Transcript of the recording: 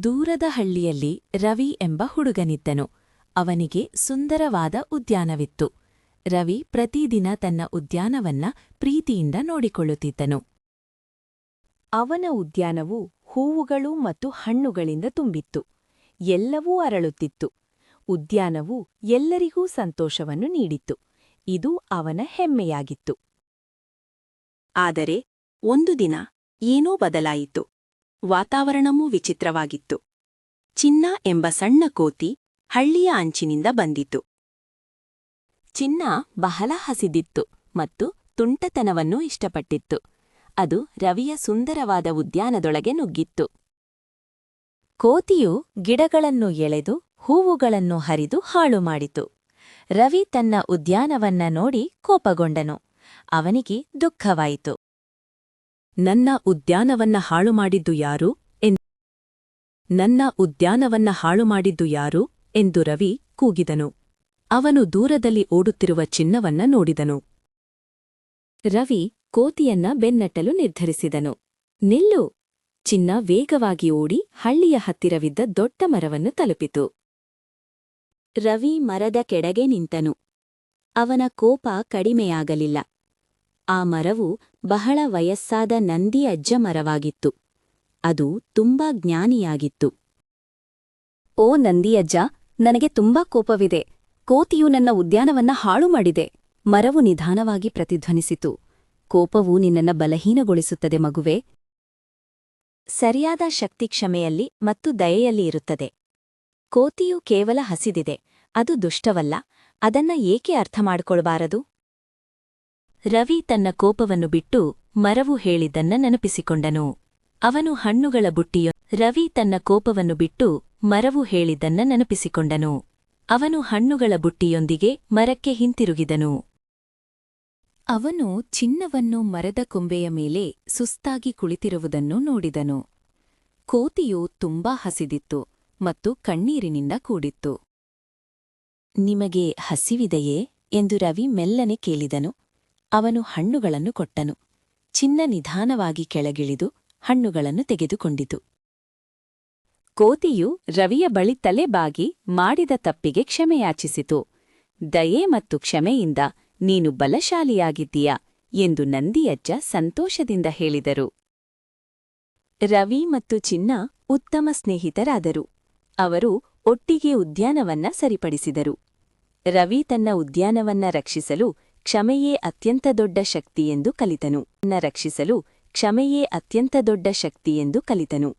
ದೂರದ ಹಳ್ಳಿಯಲ್ಲಿ ರವಿ ಎಂಬ ಹುಡುಗನಿದ್ದನು. ಅವನಿಗೆ ಸುಂದರವಾದ ಉದ್ಯಾನವಿತ್ತು. ರವಿ ಪ್ರತಿದಿನ ತನ್ನ ಉದ್ಯಾನವನ್ನ ಪ್ರೀತಿಯಿಂದ ನೋಡಿಕೊಳ್ಳುತ್ತಿದ್ದನು. ಅವನ ಉದ್ಯಾನವು ಹೂವುಗಳು ಮತ್ತು ಹಣ್ಣುಗಳಿಂದ ತುಂಬಿತ್ತು. ಎಲ್ಲವೂ ಅರಳುತ್ತಿತ್ತು. ಉದ್ಯಾನವು ಎಲ್ಲರಿಗೂ ಸಂತೋಷವನ್ನು ನೀಡಿತ್ತು. ಇದು ಅವನ ಹೆಮ್ಮೆಯಾಗಿತ್ತು. ಆದರೆ ಒಂದು ದಿನ ಏನೋ ಬದಲಾಯಿತು. ವಾತಾವರಣವೂ ವಿಚಿತ್ರವಾಗಿತ್ತು. ಚಿನ್ನ ಎಂಬ ಸಣ್ಣ ಕೋತಿ ಹಳ್ಳಿಯ ಅಂಚಿನಿಂದ ಬಂದಿತು. ಚಿನ್ನ ಬಹಳ ಹಸಿದಿತ್ತು ಮತ್ತು ತುಂಟತನವನ್ನು ಇಷ್ಟಪಟ್ಟಿತ್ತು. ಅದು ರವಿಯ ಸುಂದರವಾದ ಉದ್ಯಾನದೊಳಗೆ ನುಗ್ಗಿತ್ತು. ಕೋತಿಯು ಗಿಡಗಳನ್ನು ಎಳೆದು ಹೂವುಗಳನ್ನು ಹರಿದು ಹಾಳು ಮಾಡಿತು. ರವಿ ತನ್ನ ಉದ್ಯಾನವನ್ನ ನೋಡಿ ಕೋಪಗೊಂಡನು. ಅವನಿಗೆ ದುಃಖವಾಯಿತು. ನನ್ನ ಉದ್ಯಾನವನ್ನ ಹಾಳು ಮಾಡಿದ್ದು ಯಾರು ನನ್ನ ಉದ್ಯಾನವನ್ನ ಹಾಳು ಮಾಡಿದ್ದು ಯಾರು ಎಂದು ರವಿ ಕೂಗಿದನು. ಅವನು ದೂರದಲ್ಲಿ ಓಡುತ್ತಿರುವ ಚಿನ್ನವನ್ನ ನೋಡಿದನು. ರವಿ ಕೋತಿಯನ್ನ ಬೆನ್ನಟ್ಟಲು ನಿರ್ಧರಿಸಿದನು. ನಿಲ್ಲು. ಚಿನ್ನ ವೇಗವಾಗಿ ಓಡಿ ಹಳ್ಳಿಯ ಹತ್ತಿರವಿದ್ದ ದೊಡ್ಡ ಮರವನ್ನು ತಲುಪಿತು. ರವಿ ಮರದ ಕೆಡಗೆ ನಿಂತನು. ಅವನ ಕೋಪ ಕಡಿಮೆಯಾಗಲಿಲ್ಲ. ಆ ಮರವು ಬಹಳ ವಯಸ್ಸಾದ ನಂದಿ ಅಜ್ಜ ಮರವಾಗಿತ್ತು. ಅದು ತುಂಬಾ ಜ್ಞಾನಿಯಾಗಿತ್ತು. ಓ ನಂದಿಯಜ್ಜ ನನಗೆ ತುಂಬಾ ಕೋಪವಿದೆ. ಕೋತಿಯು ನನ್ನ ಉದ್ಯಾನವನ್ನ ಹಾಳು ಮಾಡಿದೆ. ಮರವು ನಿಧಾನವಾಗಿ ಪ್ರತಿಧ್ವನಿಸಿತು. ಕೋಪವು ನಿನ್ನನ್ನ ಬಲಹೀನಗೊಳಿಸುತ್ತದೆ ಮಗುವೆ. ಸರಿಯಾದ ಶಕ್ತಿ ಕ್ಷಮೆಯಲ್ಲಿ ಮತ್ತು ದಯೆಯಲ್ಲಿ ಇರುತ್ತದೆ. ಕೋತಿಯು ಕೇವಲ ಹಸಿದಿದೆ. ಅದು ದುಷ್ಟವಲ್ಲ. ಅದನ್ನ ಏಕೆ ಅರ್ಥ ಮಾಡಿಕೊಳ್ಬಾರದು? ರವಿ ತನ್ನ ಕೋಪವನ್ನು ಬಿಟ್ಟು ಮರವು ಹೇಳಿದ್ದನ್ನ ನೆನಪಿಸಿಕೊಂಡನು. ಅವನು ಹಣ್ಣುಗಳ ಬುಟ್ಟಿಯೊ, ರವಿ ತನ್ನ ಕೋಪವನ್ನು ಬಿಟ್ಟು ಮರವು ಹೇಳಿದ್ದನ್ನ ನೆನಪಿಸಿಕೊಂಡನು. ಅವನು ಹಣ್ಣುಗಳ ಬುಟ್ಟಿಯೊಂದಿಗೆ ಮರಕ್ಕೆ ಹಿಂತಿರುಗಿದನು. ಅವನು ಚಿನ್ನವನ್ನು ಮರದ ಕೊಂಬೆಯ ಮೇಲೆ ಸುಸ್ತಾಗಿ ಕುಳಿತಿರುವುದನ್ನು ನೋಡಿದನು. ಕೋತಿಯು ತುಂಬಾ ಹಸಿದಿತ್ತು ಮತ್ತು ಕಣ್ಣೀರಿನಿಂದ ಕೂಡಿತ್ತು. ನಿಮಗೆ ಹಸಿವಿದೆಯೇ? ಎಂದು ರವಿ ಮೆಲ್ಲನೆ ಕೇಳಿದನು. ಅವನು ಹಣ್ಣುಗಳನ್ನು ಕೊಟ್ಟನು. ಚಿನ್ನ ನಿಧಾನವಾಗಿ ಕೆಳಗಿಳಿದು ಹಣ್ಣುಗಳನ್ನು ತೆಗೆದುಕೊಂಡಿತು. ಕೋತಿಯು ರವಿಯ ಬಳಿ ತಲೆ ಬಾಗಿ ಮಾಡಿದ ತಪ್ಪಿಗೆ ಕ್ಷಮೆಯಾಚಿಸಿತು. ದಯೆ ಮತ್ತು ಕ್ಷಮೆಯಿಂದ ನೀನು ಬಲಶಾಲಿಯಾಗಿದ್ದೀಯಾ ಎಂದು ನಂದಿಯಜ್ಜ ಸಂತೋಷದಿಂದ ಹೇಳಿದರು. ರವಿ ಮತ್ತು ಚಿನ್ನ ಉತ್ತಮ ಸ್ನೇಹಿತರಾದರು. ಅವರು ಒಟ್ಟಿಗೆ ಉದ್ಯಾನವನ್ನ ಸರಿಪಡಿಸಿದರು. ರವಿ ತನ್ನ ಉದ್ಯಾನವನ್ನ ರಕ್ಷಿಸಲು ಕ್ಷಮೆಯೇ ಅತ್ಯಂತ ದೊಡ್ಡ ಶಕ್ತಿಯೆಂದು ಕಲಿತನು. ರಕ್ಷಿಸಲು ಕ್ಷಮೆಯೇ ಅತ್ಯಂತ ದೊಡ್ಡ ಶಕ್ತಿಯೆಂದು ಕಲಿತನು.